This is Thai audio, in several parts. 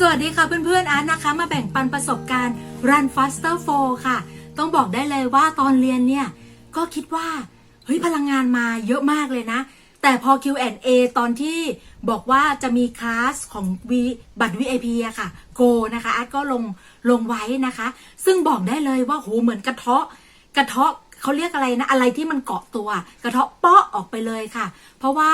สวัสดีค่ะเพื่อนๆอาร์ตนะคะมาแบ่งปันประสบการณ์ Run Faster 4 ค่ะ ต้องบอกได้เลยว่าตอนเรียนเนี่ย ก็คิดว่าเฮ้ยพลังงานมาเยอะมากเลยนะ แต่พอ Q&A ตอนที่บอกว่าจะมีคลาสของ V บัตร VIP อะค่ะ Go นะคะอาร์ตก็ลงลงไว้นะคะ ซึ่งบอกได้เลยว่าโหเหมือนกระเทาะกระเทาะเขาเรียกอะไรนะ อะไรที่มันเกาะตัว กระเทาะเปาะออกไปเลยค่ะ เพราะว่า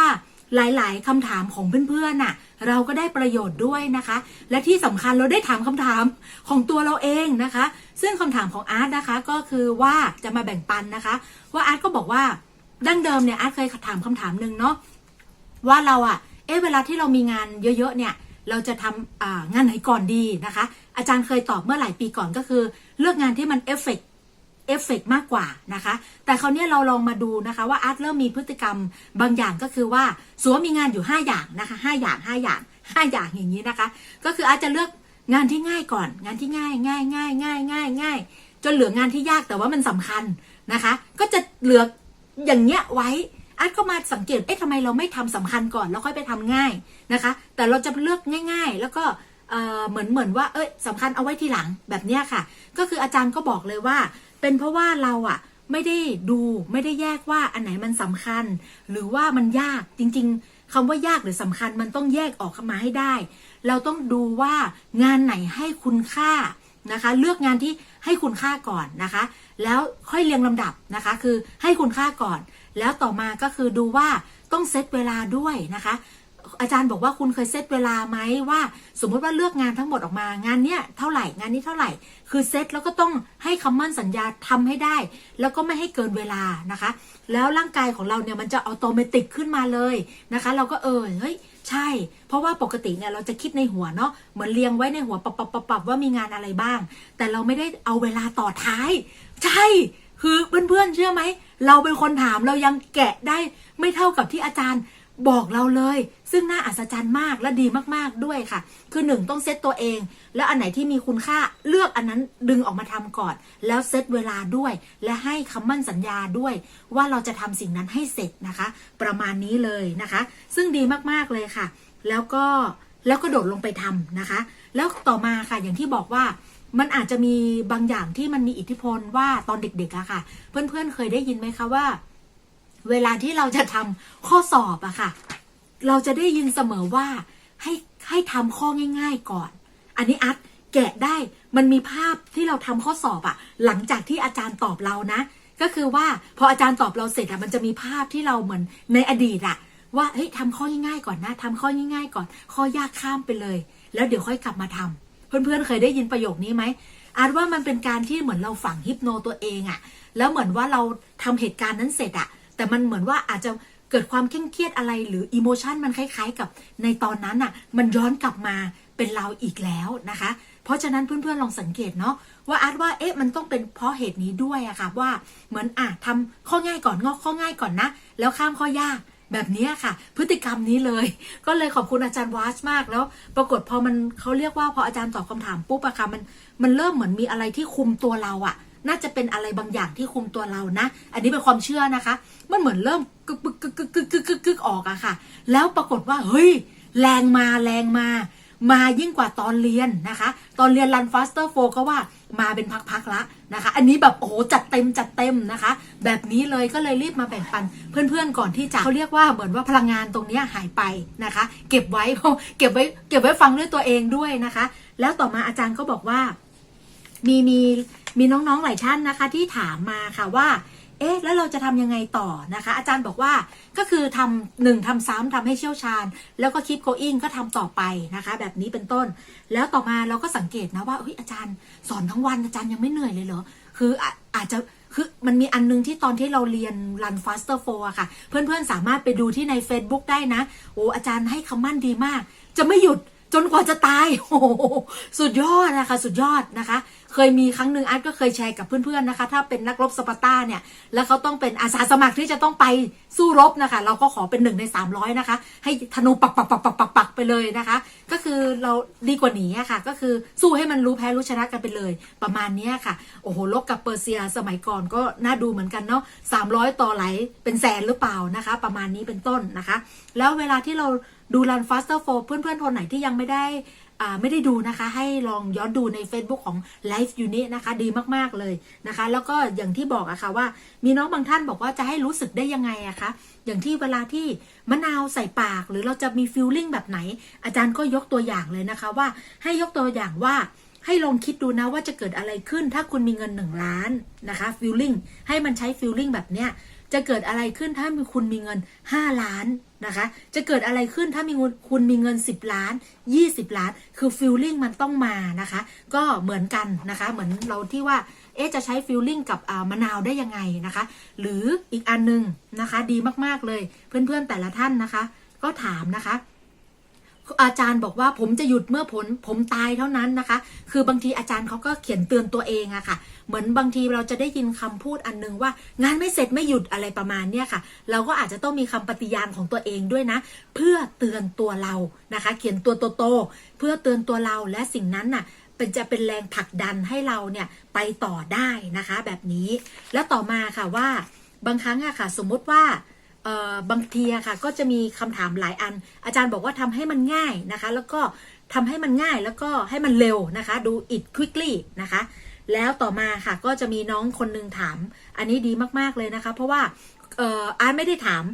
หลาย ๆคำถามของเพื่อนๆน่ะ เราก็ได้ประโยชน์ด้วยนะคะ และที่สำคัญเราได้ถามคำถามของตัวเราเองนะคะ ซึ่งคำถามของอาร์ตนะคะก็คือว่าจะมาแบ่งปันนะคะ ว่าอาร์ตก็บอกว่าดั้งเดิมเนี่ยอาร์ตเคยถามคำถามหนึ่งเนาะว่าเราอะเอ๊ะเวลาที่เรามีงานเยอะๆเนี่ยเราจะทำงานไหนก่อนดีนะคะ อาจารย์เคยตอบเมื่อหลายปีก่อนก็คือ เลือกงานที่มันเอฟเฟก เอฟเฟกมากกว่านะคะ แต่คราวเนี้ยเราลองมาดูนะคะว่าอาร์ตเริ่มมีพฤติกรรมบางอย่างก็คือว่าสมมติมีงานอยู่ 5 อย่างนะคะ5อย่าง 5 อย่าง 5 อย่างอย่างนี้นะคะ ก็คืออาร์ตจะเลือกงานที่ง่ายก่อน งานที่ง่ายง่ายง่ายง่ายง่ายง่ายจนเหลืองานที่ยากแต่ว่ามันสำคัญนะคะ ก็จะเหลืออย่างเงี้ยไว้อาร์ตก็มาสังเกตเอ๊ะทำไมเราไม่ทำสำคัญก่อนแล้วค่อยไปทำง่ายนะคะ แต่เราจะเลือกง่าย ๆ แล้วก็เอ่อเหมือนเหมือนว่าเอ้ยสำคัญเอาไว้ทีหลังแบบเนี้ยค่ะ ก็คืออาจารย์ก็บอกเลยว่า เป็นเพราะว่าเราอะไม่ได้ดูไม่ได้แยกว่าอันไหนมันสำคัญ หรือว่ามันยากจริง ๆคำว่ายากหรือสำคัญมันต้องแยกออกมาให้ได้ เราต้องดูว่างานไหนให้คุณค่านะคะ เลือกงานที่ให้คุณค่าก่อนนะคะ แล้วค่อยเรียงลำดับนะคะ คือให้คุณค่าก่อน แล้วต่อมาก็คือดูว่าต้องเซตเวลาด้วยนะคะ อาจารย์บอกว่าคุณเคยเซตเวลาไหมว่า สมมติว่าเลือกงานทั้งหมดออกมางานเนี้ยเท่าไหร่งานนี้เท่าไหร่ คือเซตแล้วก็ต้องให้คำมั่นสัญญาทำให้ได้ แล้วก็ไม่ให้เกินเวลานะคะ แล้วร่างกายของเราเนี่ยมันจะอัตโนมัติขึ้นมาเลยนะคะ เราก็เออเฮ้ยใช่ เพราะว่าปกติเนี่ยเราจะคิดในหัวเนาะเหมือนเรียงไว้ในหัวปับปับปับปับว่ามีงานอะไรบ้าง แต่เราไม่ได้เอาเวลาต่อท้าย ใช่ คือเพื่อนๆเชื่อไหมเราเป็นคนถามเรายังแกะได้ไม่เท่ากับที่อาจารย์บอกเราเลย ซึ่งน่าอัศจรรย์มากและดีมากๆด้วยค่ะ คือหนึ่งต้องเซตตัวเอง แล้วอันไหนที่มีคุณค่าเลือกอันนั้นดึงออกมาทำก่อน แล้วเซตเวลาด้วย และให้คำมั่นสัญญาด้วย ว่าเราจะทำสิ่งนั้นให้เสร็จนะคะ ประมาณนี้เลยนะคะ ซึ่งดีมากๆเลยค่ะ แล้วก็แล้วก็โดดลงไปทำนะคะ แล้วต่อมาค่ะอย่างที่บอกว่ามันอาจจะมีบางอย่างที่มันมีอิทธิพลว่าตอนเด็กๆอะค่ะ เพื่อนๆเคยได้ยินไหมคะว่า เวลาที่เราจะทำข้อสอบอะค่ะ เราจะได้ยินเสมอว่าให้ให้ทำข้อง่าย ๆก่อน อันนี้อัดแกะได้มันมีภาพที่เราทำข้อสอบอะหลังจากที่อาจารย์ตอบเรานะ ก็คือว่าพออาจารย์ตอบเราเสร็จอะมันจะมีภาพที่เราเหมือนในอดีตอะว่าเฮ้ยทำข้อง่ายๆก่อนนะทำข้อง่ายๆก่อน ข้อยากข้ามไปเลย แล้วเดี๋ยวค่อยกลับมาทำเพื่อนๆเคยได้ยินประโยคนี้ไหมอาจว่ามันเป็นการที่เหมือนเราฝังฮิปโนตัวเองอะแล้วเหมือนว่าเราทำเหตุการณ์นั้นเสร็จอะแต่มันเหมือนว่าอาจจะ เกิดความเคร่งเครียดอะไรหรืออิโมชันมันคล้าย ๆ กับในตอนนั้นอะมันย้อนกลับมาเป็นเราอีกแล้วนะคะ เพราะฉะนั้นเพื่อนๆลองสังเกตเนาะว่าอาร์ตว่าเอ๊ะมันต้องเป็นเพราะเหตุนี้ด้วยอะค่ะว่าเหมือนอะทำข้อง่ายก่อนงอข้อง่ายก่อนนะ แล้วข้ามข้อยากแบบนี้ค่ะ พฤติกรรมนี้เลย ก็เลยขอบคุณอาจารย์วาชมากแล้ว ปรากฏพอมันเขาเรียกว่าพออาจารย์ตอบคำถามปุ๊บอะค่ะมันมันเริ่มเหมือนมีอะไรที่คุมตัวเราอะ น่าจะเป็นอะไรบางอย่างที่คุมตัวเรานะ อันนี้เป็นความเชื่อนะคะ มันเหมือนเริ่มกึกกึกกึกกึกกึกกึกออกอะค่ะ แล้วปรากฏว่าเฮ้ยแรงมาแรงมา มายิ่งกว่าตอนเรียนนะคะ ตอนเรียนรันฟาสเตอร์โฟก็ว่ามาเป็นพักๆละนะคะ อันนี้แบบโอ้โหจัดเต็มจัดเต็มนะคะ แบบนี้เลยก็เลยรีบมาแบ่งปันเพื่อนๆก่อนที่จะเขาเรียกว่าเหมือนว่าพลังงานตรงนี้หายไปนะคะ เก็บไว้เก็บไว้เก็บไว้ฟังด้วยตัวเองด้วยนะคะ แล้วต่อมาอาจารย์ก็บอกว่า มีมี มีน้องๆหลายท่านนะคะที่ถามมาค่ะว่า เอ๊ะ แล้วเราจะทำยังไงต่อนะคะ อาจารย์บอกว่าก็คือทำหนึ่งทำซ้ำทำให้เชี่ยวชาญ แล้วก็คิดโกอิงก็ทำต่อไปนะคะ แบบนี้เป็นต้น แล้วต่อมาเราก็สังเกตนะว่าเฮ้ยอาจารย์สอนทั้งวันอาจารย์ยังไม่เหนื่อยเลยเหรอคืออาอาจจะคือมันมีอันนึงที่ตอนที่เราเรียน Run Faster 4อะค่ะ เพื่อนๆสามารถไปดูที่ใน Facebook ได้นะ โอ้อาจารย์ให้คำมั่นดีมาก จะไม่หยุด จนกว่าจะตายโอ้โหสุดยอดนะคะ สุดยอดนะคะ เคยมีครั้งหนึ่งอาร์ตก็เคยแชร์กับเพื่อนๆนะคะ ถ้าเป็นนักรบสปาร์ตาเนี่ย แล้วเขาต้องเป็นอาสาสมัครที่จะต้องไปสู้รบนะคะ เราก็ขอเป็นหนึ่งใน300นะคะ ให้ธนูปักปักปักปักปักปักไปเลยนะคะ ก็คือเราดีกว่าหนีอะค่ะ ก็คือสู้ให้มันรู้แพ้รู้ชนะกันไปเลย ประมาณนี้ค่ะ โอ้โหลบกับเปอร์เซียสมัยก่อนก็น่าดูเหมือนกันเนาะ300ต่อไหลเป็นแสนหรือเปล่านะคะ ประมาณนี้เป็นต้นนะคะ แล้วเวลาที่เราดู Run Faster 4เพื่อนๆคนไหนที่ยังไม่ได้อ่าไม่ได้ดูนะคะ ให้ลองย้อนดูใน Facebook ของ Life Unit นะคะ ดีมากๆเลยนะคะ แล้วก็อย่างที่บอกอะค่ะว่า มีน้องบางท่านบอกว่าจะให้รู้สึกได้ยังไงอะคะอย่างที่เวลาที่มะนาวใส่ปาก หรือเราจะมีฟีลลิ่งแบบไหน อาจารย์ก็ยกตัวอย่างเลยนะคะว่าให้ยกตัวอย่างว่าให้ลองคิดดูนะว่าจะเกิดอะไรขึ้น ถ้าคุณมีเงิน1ล้านนะคะฟีลลิ่งให้มันใช้ฟีลลิ่งแบบเนี้ย จะเกิดอะไรขึ้นถ้ามีคุณมีเงิน 5 ล้านนะคะ จะเกิดอะไรขึ้นถ้ามีเงินคุณมีเงิน 10 ล้าน 20 ล้าน คือฟิลลิ่งมันต้องมานะคะ ก็เหมือนกันนะคะ เหมือนเราที่ว่า เอ๊จะใช้ฟิลลิ่งกับมะนาวได้ยังไงนะคะ หรืออีกอันหนึงนะคะ ดีมากๆเลย เพื่อนๆแต่ละท่านนะคะ ก็ถามนะคะ อาจารย์บอกว่าผมจะหยุดเมื่อผลผมตายเท่านั้นนะคะ คือบางทีอาจารย์เขาก็เขียนเตือนตัวเองอะค่ะ เหมือนบางทีเราจะได้ยินคำพูดอันนึงว่า งานไม่เสร็จไม่หยุดอะไรประมาณเนี้ยค่ะ เราก็อาจจะต้องมีคำปฏิญาณของตัวเองด้วยนะ เพื่อเตือนตัวเรานะคะ เขียนตัวโตๆเพื่อเตือนตัวเราและสิ่งนั้นน่ะเป็นจะเป็นแรงผลักดันให้เราเนี่ยไปต่อได้นะคะ แบบนี้ แล้วต่อมาค่ะว่าบางครั้งอะค่ะ สมมติว่า บางทีอะค่ะก็จะมีคำถามหลายอัน อาจารย์บอกว่าทำให้มันง่ายนะคะ แล้วก็ทำให้มันง่ายแล้วก็ให้มันเร็วนะคะ ดู it quickly นะคะ แล้วต่อมาค่ะก็จะมีน้องคนหนึงถาม อันนี้ดีมากๆเลยนะคะ เพราะว่าเอ่ออาร์ตไม่ได้ถาม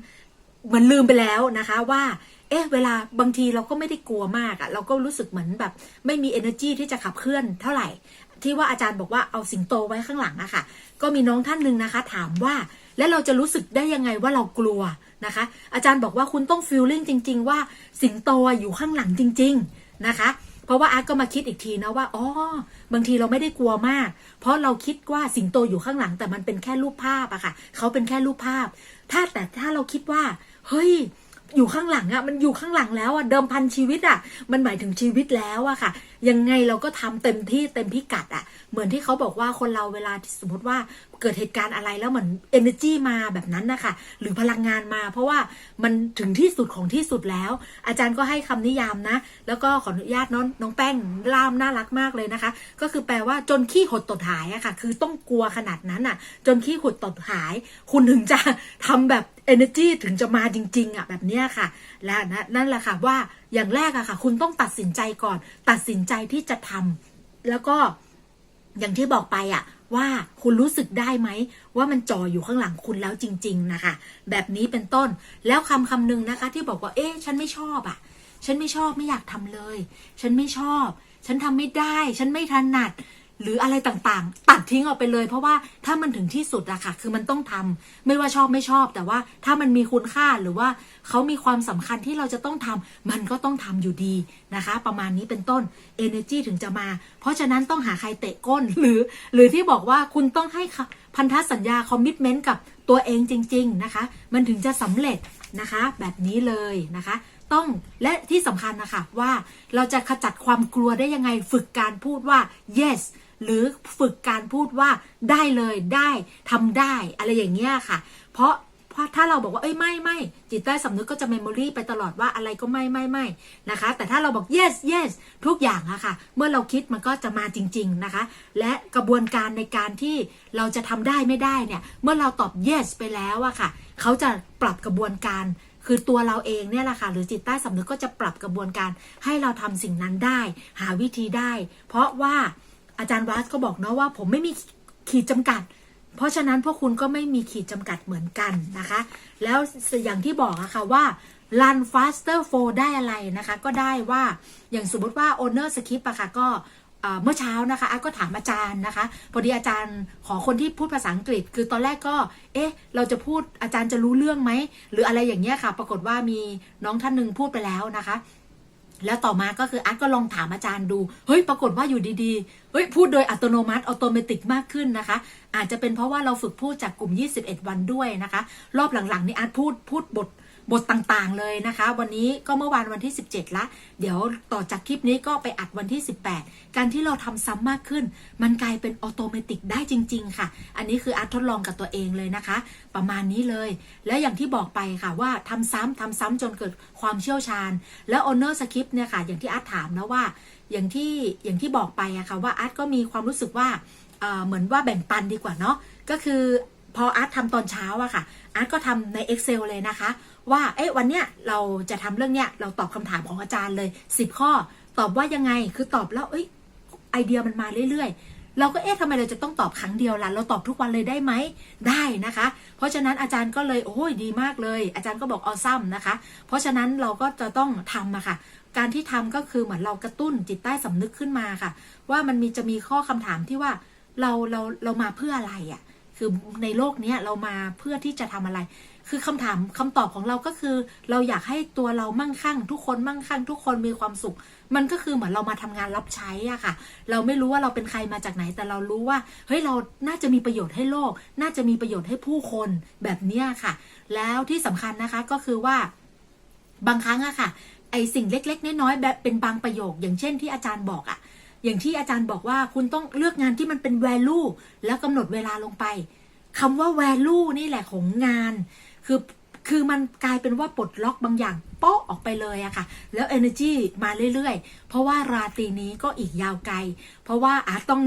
เหมือนลืมไปแล้วนะคะว่าเอ๊ะเวลาบางทีเราก็ไม่ได้กลัวมากอะเราก็รู้สึกเหมือนแบบไม่มี energy ที่จะขับเคลื่อนเท่าไหร่ ที่ว่าอาจารย์บอกว่าเอาสิงโตไว้ข้างหลังอะค่ะ ก็มีน้องท่านหนึ่งนะคะ ถามว่า และเราจะรู้สึกได้ยังไงว่าเรากลัวนะคะ อาจารย์บอกว่าคุณต้องฟิลลิ่งจริง ๆ ว่าสิงโตอะอยู่ข้างหลังจริง ๆนะคะ เพราะว่าอาร์ตก็มาคิดอีกทีนะว่าอ๋อบางทีเราไม่ได้กลัวมาก เพราะเราคิดว่าสิงโตอยู่ข้างหลังแต่มันเป็นแค่รูปภาพอะค่ะเขาเป็นแค่รูปภาพ ถ้าแต่ถ้าเราคิดว่า เฮ้ย อยู่ข้างหลังอะมันอยู่ข้างหลังแล้วอะเดิมพันชีวิตอะมันหมายถึงชีวิตแล้วอะค่ะ ยังไงเราก็ทำเต็มที่เต็มพิกัดอะเหมือนที่เขาบอกว่าคนเราเวลาสมมติว่าเกิดเหตุการณ์อะไรแล้วเหมือน energy มาแบบนั้นนะคะหรือพลังงานมา เพราะว่ามันถึงที่สุดของที่สุดแล้ว อาจารย์ก็ให้คำนิยามนะ แล้วก็ขออนุญาตน้องน้องแป้งล่ามน่ารักมากเลยนะคะ ก็คือแปลว่าจนขี้หดตดหายอะค่ะ คือต้องกลัวขนาดนั้นอะจนขี้หดตดหาย คุณถึงจะทำแบบ energy ถึงจะมาจริง ๆอะแบบเนี้ยค่ะ และนะนั่นแหละค่ะว่าอย่างแรกอะค่ะ คุณต้องตัดสินใจก่อน ตัดสินใจที่จะทำแล้วก็อย่างที่บอกไปอะว่าคุณรู้สึกได้ไหม ว่ามันจ่ออยู่ข้างหลังคุณแล้วจริง ๆ นะคะ แบบนี้เป็นต้นแล้วคำคำหนึ่งนะคะ ที่บอกว่าเอ๊ะฉันไม่ชอบอะฉันไม่ชอบไม่อยากทำเลย ฉันไม่ชอบ ฉันทำไม่ได้ ฉันไม่ถนัด หรืออะไรต่างๆ ตัดทิ้งออกไปเลย เพราะว่าถ้ามันถึงที่สุดอะค่ะ คือมันต้องทำไม่ว่าชอบไม่ชอบ แต่ว่าถ้ามันมีคุณค่าหรือว่าเขามีความสำคัญที่เราจะต้องทำมันก็ต้องทำอยู่ดีนะคะ ประมาณนี้เป็นต้น energy ถึงจะมา เพราะฉะนั้นต้องหาใครเตะก้นหรือ หรือที่บอกว่าคุณต้องให้พันธสัญญาคอมมิชเมนต์กับตัวเองจริง ๆนะคะ มันถึงจะสำเร็จนะคะ แบบนี้เลยนะคะต้องและที่สำคัญนะคะว่าเราจะขจัดความกลัวได้ยังไงฝึกการพูดว่า yes หรือฝึกการพูดว่าได้เลยได้ทำได้อะไรอย่างเงี้ยค่ะ เพราะเพราะถ้าเราบอกว่าเอ้ยไม่ไม่จิตใต้สำนึกก็จะเมมโมรีไปตลอดว่าอะไรก็ไม่ไม่ไม่นะคะ แต่ถ้าเราบอก yes yes ทุกอย่างอะค่ะ เมื่อเราคิดมันก็จะมาจริง ๆนะคะ และกระบวนการในการที่เราจะทำได้ไม่ได้เนี่ย เมื่อเราตอบ yes ไปแล้วอะค่ะ เขาจะปรับกระบวนการคือตัวเราเองเนี่ยแหละค่ะ หรือจิตใต้สำนึกก็จะปรับกระบวนการให้เราทำสิ่งนั้นได้ หาวิธีได้ เพราะว่า อาจารย์วัสก็บอกเนาะว่าผมไม่มีขีดจำกัด เพราะฉะนั้นพวกคุณก็ไม่มีขีดจำกัดเหมือนกันนะคะ แล้วอย่างที่บอกอะค่ะว่า run faster for ได้อะไรนะคะ ก็ได้ว่าอย่างสมมติว่า owner script อะค่ะก็เอ่อเมื่อเช้านะคะอาก็ถามอาจารย์นะคะ พอดีอาจารย์ขอคนที่พูดภาษาอังกฤษ คือตอนแรกก็ เอ๊ะ เราจะพูดอาจารย์จะรู้เรื่องไหม หรืออะไรอย่างเงี้ยค่ะ ปรากฏว่ามีน้องท่านหนึ่งพูดไปแล้วนะคะ แล้วต่อมาก็คืออาร์ตก็ลองถามอาจารย์ดู เฮ้ย ปรากฏว่าอยู่ดีๆ เฮ้ย พูดโดยอัตโนมัติออโตเมติกมากขึ้นนะคะ อาจจะเป็นเพราะว่าเราฝึกพูดจากกลุ่ม 21 วันด้วยนะคะ รอบหลังๆนี่อาร์ตพูด พูดบท บทต่างๆเลยนะคะ วันนี้ก็เมื่อวานวันที่ 17 ละ เดี๋ยวต่อจากคลิปนี้ก็ไปอัดวันที่ 18 การที่เราทำซ้ำมากขึ้น มันกลายเป็นออโตเมติกได้จริง ๆ ค่ะ อันนี้คืออาร์ตทดลองกับตัวเองเลยนะคะ ประมาณนี้เลย แล้วอย่างที่บอกไปค่ะว่าทำซ้ำทำซ้ำจนเกิดความเชี่ยวชาญ แล้ว owner script เนี่ยค่ะ อย่างที่อาร์ตถามนะว่า อย่างที่อย่างที่บอกไปอะค่ะว่าอาร์ตก็มีความรู้สึกว่าเอ่อเหมือนว่าแบ่งปันดีกว่าเนาะก็คือพออาร์ตทำตอนเช้าอะค่ะอาร์ตก็ทำใน Excel เลยนะคะ ว่าเอ๊ะวันเนี้ยเราจะทำเรื่องเนี้ยเราตอบคำถามของอาจารย์เลย 10 ข้อ ตอบว่ายังไงคือตอบแล้วเอ้ยไอเดียมันมาเรื่อยๆ เราก็เอ๊ะทำไมเราจะต้องตอบครั้งเดียวล่ะเราตอบทุกวันเลยได้ไหมได้นะคะ เพราะฉะนั้นอาจารย์ก็เลยโอ้ยดีมากเลย อาจารย์ก็บอกออซัมนะคะ เพราะฉะนั้นเราก็จะต้องทำอะค่ะการที่ทำก็คือเหมือนเรากระตุ้นจิตใต้สำนึกขึ้นมาค่ะ ว่ามันมีจะมีข้อคำถามที่ว่าเราเราเรามาเพื่ออะไรอะ่ะคือในโลกเนี้ยเรามาเพื่อที่จะทำอะไร คือคำถามคำตอบของเราก็คือ เราอยากให้ตัวเรามั่งคั่ง ทุกคนมั่งคั่ง ทุกคนมีความสุข มันก็คือเหมือนเรามาทำงานรับใช้อะค่ะ เราไม่รู้ว่าเราเป็นใครมาจากไหน แต่เรารู้ว่าเฮ้ยเราน่าจะมีประโยชน์ให้โลก น่าจะมีประโยชน์ให้ผู้คนแบบเนี้ยค่ะ แล้วที่สำคัญนะคะก็คือว่าบางครั้งอะค่ะ ไอสิ่งเล็ก ๆ น้อยๆแบบเป็นบางประโยค อย่างเช่นที่อาจารย์บอกอะอย่างที่อาจารย์บอกว่าคุณต้องเลือกงานที่มันเป็น value แล้วกำหนดเวลาลงไปคำว่า value นี่แหละของงาน คือคือมันกลายเป็นว่าปลดล็อกบางอย่างโป๊ะออกไปเลยอะค่ะ แล้ว energy มาเรื่อยๆ เพราะว่าราตรีนี้ก็อีกยาวไกล เพราะว่าอาจต้อง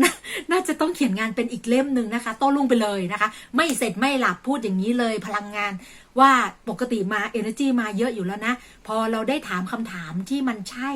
น่าจะต้องเขียนงานเป็นอีกเล่มหนึ่งนะคะ โต้รุ่งไปเลยนะคะ ไม่เสร็จไม่หลับพูดอย่างนี้เลยพลังงานว่าปกติมา energy มาเยอะอยู่แล้วนะ พอเราได้ถามคำถามที่มันใช่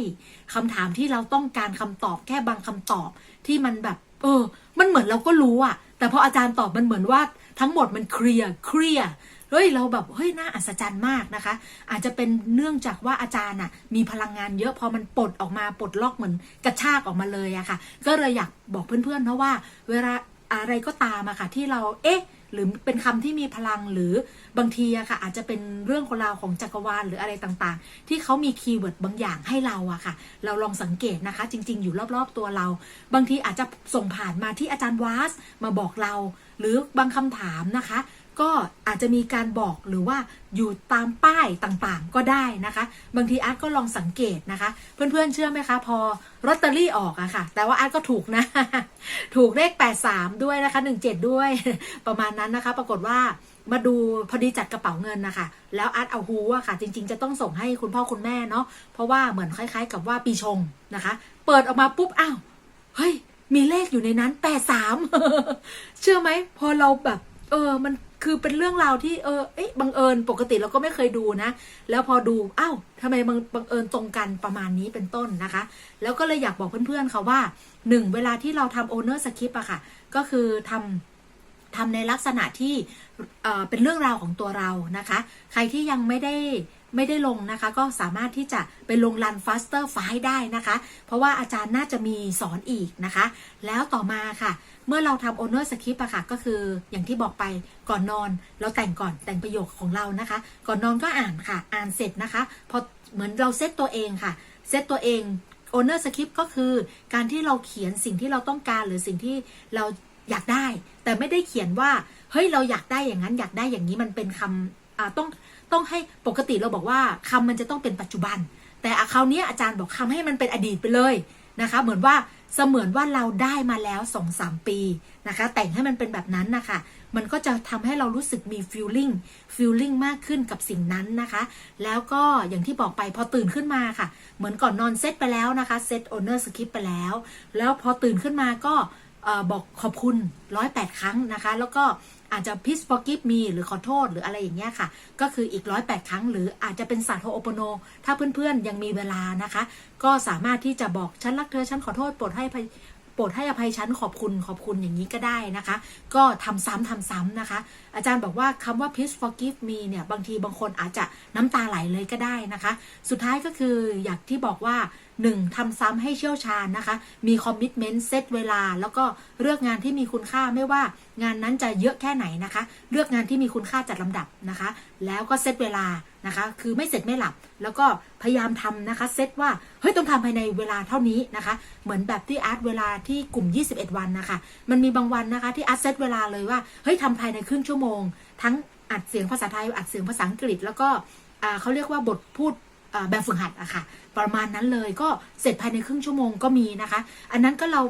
คำถามที่เราต้องการคำตอบแค่บางคำตอบที่มันแบบ เออ มันเหมือนเราก็รู้อะแต่พออาจารย์ตอบมันเหมือนว่าทั้งหมดมันเคลียร์เคลียร์ เฮ้ยเราแบบเฮ้ยน่าอัศจรรย์มากนะคะ อาจจะเป็นเนื่องจากว่าอาจารย์อะมีพลังงานเยอะพอมันปลดออกมาปลดล็อกเหมือนกระชากออกมาเลยอะค่ะ ก็เลยอยากบอกเพื่อนๆนะว่า เวลาอะไรก็ตามอะค่ะ ที่เราเอ๊ะหรือเป็นคำที่มีพลังหรือบางทีอะค่ะ อาจจะเป็นเรื่องของราวของจักรวาลหรืออะไรต่างๆ ที่เขามีคีย์เวิร์ดบางอย่างให้เราอะค่ะ เราลองสังเกตนะคะ จริง ๆ อยู่รอบๆตัวเรา บางทีอาจจะส่งผ่านมาที่อาจารย์วาสมาบอกเรา หรือบางคำถามนะคะ ก็อาจจะมีการบอกหรือว่าอยู่ตามป้ายต่างๆ ก็ได้นะคะ บางทีอาร์ตก็ลองสังเกตนะคะ เพื่อนๆเชื่อไหมคะ พอลอตเตอรี่ออกอะค่ะ แต่ว่าอาร์ตก็ถูกนะ ถูกเลข 83 ด้วยนะคะ 17 ด้วย ประมาณนั้นนะคะ ปรากฏว่ามาดูพอดีจัดกระเป๋าเงินนะคะ แล้วอาร์ตเอาฮูอะค่ะ จริง ๆ จะต้องส่งให้คุณพ่อคุณแม่เนาะเพราะว่าเหมือนคล้าย ๆ กับว่าปีชงนะคะ เปิดออกมาปุ๊บอ้าวเฮ้ยมีเลขอยู่ในนั้น 83 เชื่อไหม พอเราแบบ เออ มันคือเป็นเรื่องราวที่เออเอ๊ะบังเอิญปกติเราก็ไม่เคยดูนะ แล้วพอดูอ้าวทำไมบังบังเอิญตรงกันประมาณนี้เป็นต้นนะคะ แล้วก็เลยอยากบอกเพื่อนๆค่ะว่าหนึ่งเวลาที่เราทำ owner script อะค่ะ ก็คือทำทำในลักษณะที่เออเป็นเรื่องราวของตัวเรานะคะ ใครที่ยังไม่ได้ไม่ได้ลงนะคะ ก็สามารถที่จะไปลง run faster ไฟได้นะคะ เพราะว่าอาจารย์น่าจะมีสอนอีกนะคะ แล้วต่อมาค่ะ เมื่อเราทำ owner script อะค่ะ ก็คืออย่างที่บอกไปก่อนนอน เราแต่งก่อนแต่งประโยคของเรานะคะ ก่อนนอนก็อ่านค่ะ อ่านเสร็จนะคะ พอเหมือนเราเซตตัวเองค่ะ เซตตัวเอง owner script ก็คือการที่เราเขียนสิ่งที่เราต้องการหรือสิ่งที่เราอยากได้ แต่ไม่ได้เขียนว่า เฮ้ยเราอยากได้อย่างนั้นอยากได้อย่างนี้มันเป็นคำต้องต้องให้ปกติเราบอกว่าคำมันจะต้องเป็นปัจจุบัน แต่คราวนี้อาจารย์บอกคำให้มันเป็นอดีตไปเลย นะคะ เหมือนว่าเสมือนว่าเราได้มาแล้วสองสามปีนะคะ แต่งให้มันเป็นแบบนั้นนะคะ มันก็จะทำให้เรารู้สึกมี feeling feeling มากขึ้นกับสิ่งนั้นนะคะ แล้วก็อย่างที่บอกไปพอตื่นขึ้นมาค่ะ เหมือนก่อนนอนเซตไปแล้วนะคะเซต owner script ไปแล้ว แล้วพอตื่นขึ้นมาก็อบอกขอบคุณร้อยแปดครั้งนะคะ แล้วก็ อาจจะ please forgive me หรือขอโทษหรืออะไรอย่างเงี้ยค่ะ ก็คืออีกร้อยแปดครั้ง หรืออาจจะเป็นสาโทโอปโน ถ้าเพื่อนๆยังมีเวลานะคะ ก็สามารถที่จะบอกฉันรักเธอฉันขอโทษโปรดให้ภโปรดให้อภัยฉันขอบคุณขอบคุณอย่างนี้ก็ได้นะคะ ก็ทำซ้ำทำซ้ำนะคะ อาจารย์บอกว่าคำว่า please forgive me เนี่ย บางทีบางคนอาจจะน้ำตาไหลเลยก็ได้นะคะ สุดท้ายก็คืออยากที่บอกว่า 1. ทำซ้ำให้เชี่ยวชาญนะคะ มีคอมมิชเมนต์เซตเวลา แล้วก็เลือกงานที่มีคุณค่าไม่ว่างานนั้นจะเยอะแค่ไหนนะคะ เลือกงานที่มีคุณค่าจัดลำดับนะคะ แล้วก็เซตเวลานะคะ คือไม่เสร็จไม่หลับ แล้วก็พยายามทำนะคะเซตว่าเฮ้ยต้องทำภายในเวลาเท่านี้นะคะ เหมือนแบบที่อาร์ตเวลาที่กลุ่ม 21 วันนะคะ มันมีบางวันนะคะที่อาร์ตเซตเวลาเลยว่าเฮ้ยทำภายในครึ่งชั่วโมง ทั้งอัดเสียงภาษาไทยอัดเสียงภาษาอังกฤษแล้วก็เขาเรียกว่าบทพูด แบบฝึกหัดอะค่ะ ประมาณนั้นเลยก็เสร็จภายในครึ่งชั่วโมงก็มีนะคะ อันนั้นก็เรา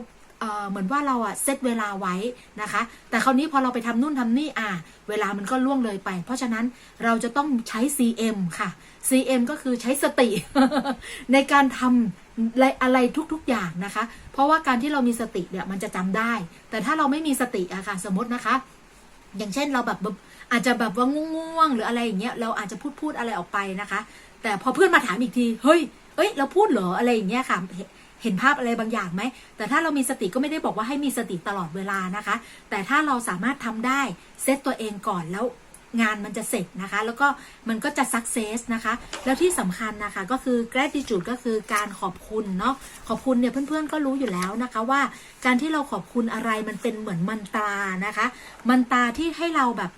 เหมือนว่าเราอะเซตเวลาไว้นะคะ แต่คราวนี้พอเราไปทำนู่นทำนี่อะเวลามันก็ล่วงเลยไป เพราะฉะนั้นเราจะต้องใช้ CM ค่ะ CM ก็คือใช้สติ ในการทำอะไรอะไรทุกๆอย่างนะคะ เพราะว่าการที่เรามีสติเนี่ยมันจะจำได้ แต่ถ้าเราไม่มีสติอะค่ะ สมมตินะคะ อย่างเช่นเราแบบอาจจะแบบว่าง่วงๆหรืออะไรอย่างเงี้ยเราอาจจะพูดพูดอะไรออกไปนะคะ แต่พอเพื่อนมาถามอีกทีเฮ้ยเอ้ยเราพูดเหรออะไรอย่างเงี้ยค่ะเห็นภาพอะไรบางอย่างไหม แต่ถ้าเรามีสติก็ไม่ได้บอกว่าให้มีสติตลอดเวลานะคะ แต่ถ้าเราสามารถทำได้เซตตัวเองก่อนแล้ว งานมันจะเสร็จนะคะ แล้วก็มันก็จะสักเซสนะคะ แล้วที่สำคัญนะคะก็คือ gratitude ก็คือการขอบคุณเนาะขอบคุณเนี่ยเพื่อนๆก็รู้อยู่แล้วนะคะว่าการที่เราขอบคุณอะไรมันเป็นเหมือนมันตานะคะ มันตาที่ให้เราแบบ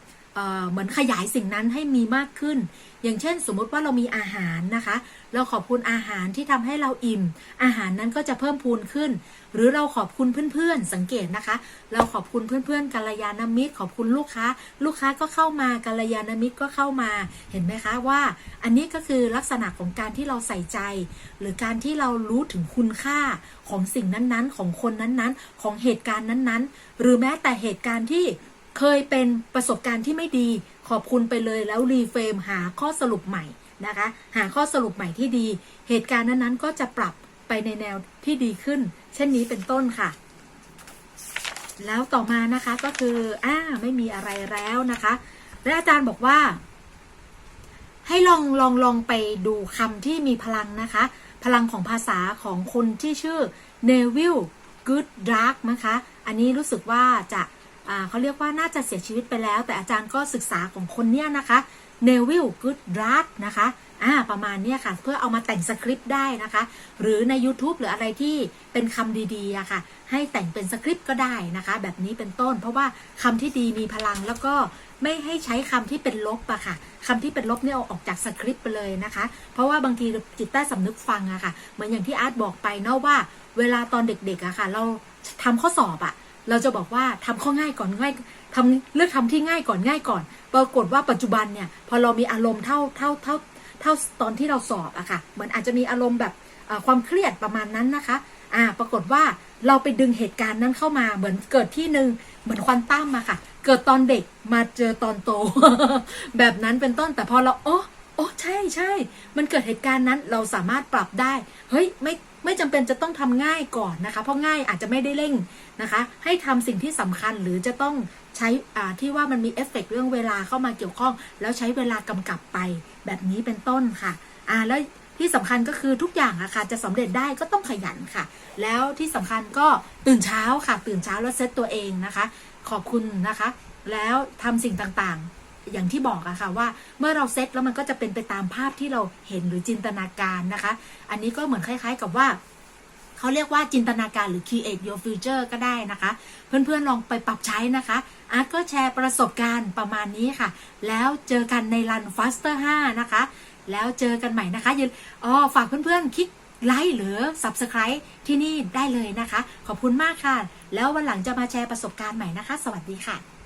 เหมือนขยายสิ่งนั้นให้มีมากขึ้น อย่างเช่น สมมติว่าเรามีอาหารนะคะ เราขอบคุณอาหารที่ทำให้เราอิ่ม อาหารนั้นก็จะเพิ่มพูนขึ้น หรือเราขอบคุณเพื่อนๆ สังเกตนะคะ เราขอบคุณเพื่อนๆกัลยาณมิตร ขอบคุณลูกค้า ลูกค้าก็เข้ามากัลยาณมิตรก็เข้ามา เห็นไหมคะว่า อันนี้ก็คือลักษณะของการที่เราใส่ใจ หรือการที่เรารู้ถึงคุณค่าของสิ่งนั้นๆ ของคนนั้นๆ ของเหตุการณ์นั้นๆ หรือแม้แต่เหตุการณ์ที่ เคยเป็นประสบการณ์ที่ไม่ดี ขอบคุณไปเลยแล้วรีเฟรมหาข้อสรุปใหม่นะคะ หาข้อสรุปใหม่ที่ดี เหตุการณ์นั้นๆ ก็จะปรับไปในแนวที่ดีขึ้น เช่นนี้เป็นต้นค่ะ แล้วต่อมานะคะก็คืออ่าไม่มีอะไรแล้วนะคะ และอาจารย์บอกว่า ให้ลองลองลองไปดูคำที่มีพลังนะคะ พลังของภาษาของคนที่ชื่อเนวิลกูดดาร์กนะคะ อันนี้รู้สึกว่าจะ เขาเรียกว่าน่าจะเสียชีวิตไปแล้ว แต่อาจารย์ก็ศึกษาของคนเนี้ยนะคะเนวิลกูดร์กนะคะอ่าประมาณเนี้ยค่ะ เพื่อเอามาแต่งสคริปต์ได้นะคะ หรือใน YouTube หรืออะไรที่เป็นคำดีๆอะค่ะ ให้แต่งเป็นสคริปต์ก็ได้นะคะ แบบนี้เป็นต้น เพราะว่าคำที่ดีมีพลังแล้วก็ไม่ให้ใช้คำที่เป็นลบอะค่ะคำที่เป็นลบเนี่ยเอาออกจากสคริปต์ไปเลยนะคะ เพราะว่าบางทีจิตใต้สำนึกฟังอะค่ะ เหมือนอย่างที่อาร์ตบอกไปเนาะว่า เวลาตอนเด็กๆอะค่ะ เราทำข้อสอบอะ เราจะบอกว่าทำข้อง่ายก่อนง่ายทำเลือกทำที่ง่ายก่อนง่ายก่อน ปรากฏว่าปัจจุบันเนี่ยพอเรามีอารมณ์เท่าเท่าเท่าเท่าตอนที่เราสอบอะค่ะเหมือนอาจจะมีอารมณ์แบบความเครียดประมาณนั้นนะคะอ่าปรากฏว่าเราไปดึงเหตุการณ์นั้นเข้ามาเหมือนเกิดที่หนึ่งเหมือนควันตั้มอะค่ะ เกิดตอนเด็กมาเจอตอนโต แบบนั้นเป็นต้นแต่พอเราโอ้ อ้ใช่ใช่มันเกิดเหตุการณ์นั้นเราสามารถปรับได้ เฮ้ยไม่ไม่จำเป็นจะต้องทำง่ายก่อนนะคะ เพราะง่ายอาจจะไม่ได้เร่งนะคะ ให้ทำสิ่งที่สำคัญหรือจะต้องใช้อ่าที่ว่ามันมีเอฟเฟกต์เรื่องเวลาเข้ามาเกี่ยวข้อง แล้วใช้เวลากำกับไปแบบนี้เป็นต้นค่ะอ่าแล้วที่สำคัญก็คือทุกอย่างอะค่ะจะสำเร็จได้ก็ต้องขยันค่ะ แล้วที่สำคัญก็ตื่นเช้าค่ะ ตื่นเช้าแล้วเซตตัวเองนะคะ ขอบคุณนะคะ แล้วทำสิ่งต่างๆ อย่างที่บอกอะค่ะว่าเมื่อเราเซตแล้วมันก็จะเป็นไปตามภาพที่เราเห็นหรือจินตนาการนะคะ อันนี้ก็เหมือนคล้าย ๆ กับว่าเขาเรียกว่าจินตนาการหรือ create your future ก็ได้นะคะ เพื่อนๆลองไปปรับใช้นะคะ อาร์ตก็แชร์ประสบการณ์ประมาณนี้ค่ะ แล้วเจอกันใน Run Faster 5 นะคะ แล้วเจอกันใหม่นะคะอย่าอ๋อฝากเพื่อนๆคลิกไลค์หรือ Subscribe ที่นี่ได้เลยนะคะ ขอบคุณมากค่ะ แล้ววันหลังจะมาแชร์ประสบการณ์ใหม่นะคะ สวัสดีค่ะ